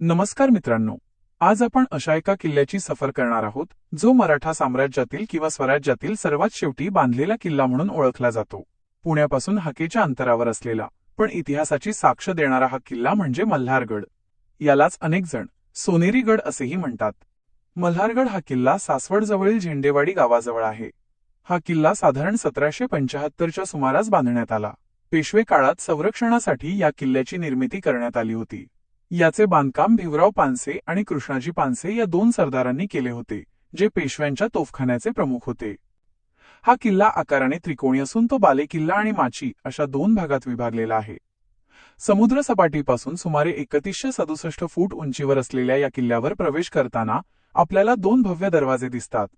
नमस्कार मित्रांनो. आज आपण अशा एका किल्ल्याची सफर करणार आहोत जो मराठा साम्राज्यातील किंवा स्वराज्यातील सर्वात शेवटी बांधलेला किल्ला म्हणून ओळखला जातो. पुण्यापासून हाकेच्या अंतरावर असलेला पण इतिहासाची साक्ष देणारा हा किल्ला म्हणजे मल्हारगड. यालाच अनेक जण सोनेरी गड असेही म्हणतात. मल्हारगड हा किल्ला सासवडजवळील झेंडेवाडी गावाजवळ आहे. हा किल्ला साधारण सतराशे पंचाहत्तरच्या सुमारास बांधण्यात आला. पेशवे काळात संरक्षणासाठी या किल्ल्याची निर्मिती करण्यात आली होती. याचे बांधकाम भिवराव पानसे आणि कृष्णाजी पानसे या दोन सरदारांनी केले होते जे पेशव्यांच्या तोफखान्याचे प्रमुख होते. हा किल्ला आकाराने त्रिकोणी असून तो बालेकिल्ला आणि माची अशा दोन भागात विभागलेला आहे. समुद्र सपाटीपासून सुमारे एकतीसशे सदुसष्ट फूट उंचीवर असलेल्या या किल्ल्यावर प्रवेश करताना आपल्याला दोन भव्य दरवाजे दिसतात.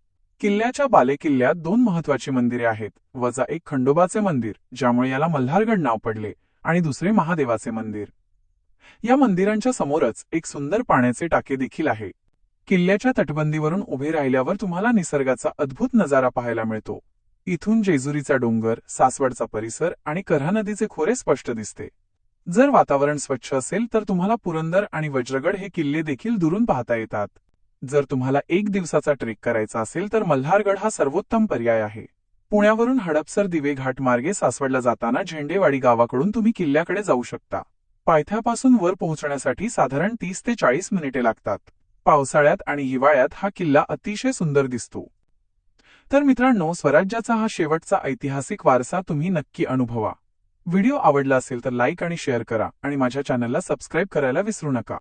किल्ल्याच्या बालेकिल्ल्यात दोन महत्वाची मंदिरे आहेत वजा एक खंडोबाचे मंदिर ज्यामुळे याला मल्हारगड नाव पडले आणि दुसरे महादेवाचे मंदिर. या मंदिरांच्या समोरच एक सुंदर पाण्याचे टाके देखील आहे. किल्ल्याच्या तटबंदीवरून उभे राहिल्यावर तुम्हाला निसर्गाचा अद्भुत नजारा पाहायला मिळतो. इथून जेजुरीचा डोंगर सासवडचा परिसर आणि करहा नदीचे खोरे स्पष्ट दिसते. जर वातावरण स्वच्छ असेल तर तुम्हाला पुरंदर आणि वज्रगड हे किल्ले देखील दुरून पाहता येतात. जर तुम्हाला एक दिवसाचा ट्रेक करायचा असेल तर मल्हारगड हा सर्वोत्तम पर्याय आहे. पुण्यावरून हडपसर दिवे घाट मार्गे सासवडला जाताना झेंडेवाडी गावाकडून तुम्ही किल्ल्याकडे जाऊ शकता. पायथ्यापासून वर पोहोचण्यासाठी साधारण तीस ते चाळीस मिनिटे लागतात. पावसाळ्यात आणि हिवाळ्यात हा किल्ला अतिशय सुंदर दिसतो. तर मित्रांनो स्वराज्याचा हा शेवटचा ऐतिहासिक वारसा तुम्ही नक्की अनुभवा. व्हिडिओ आवडला असेल तर लाईक आणि शेअर करा आणि माझ्या चॅनलला सबस्क्राईब करायला विसरू नका.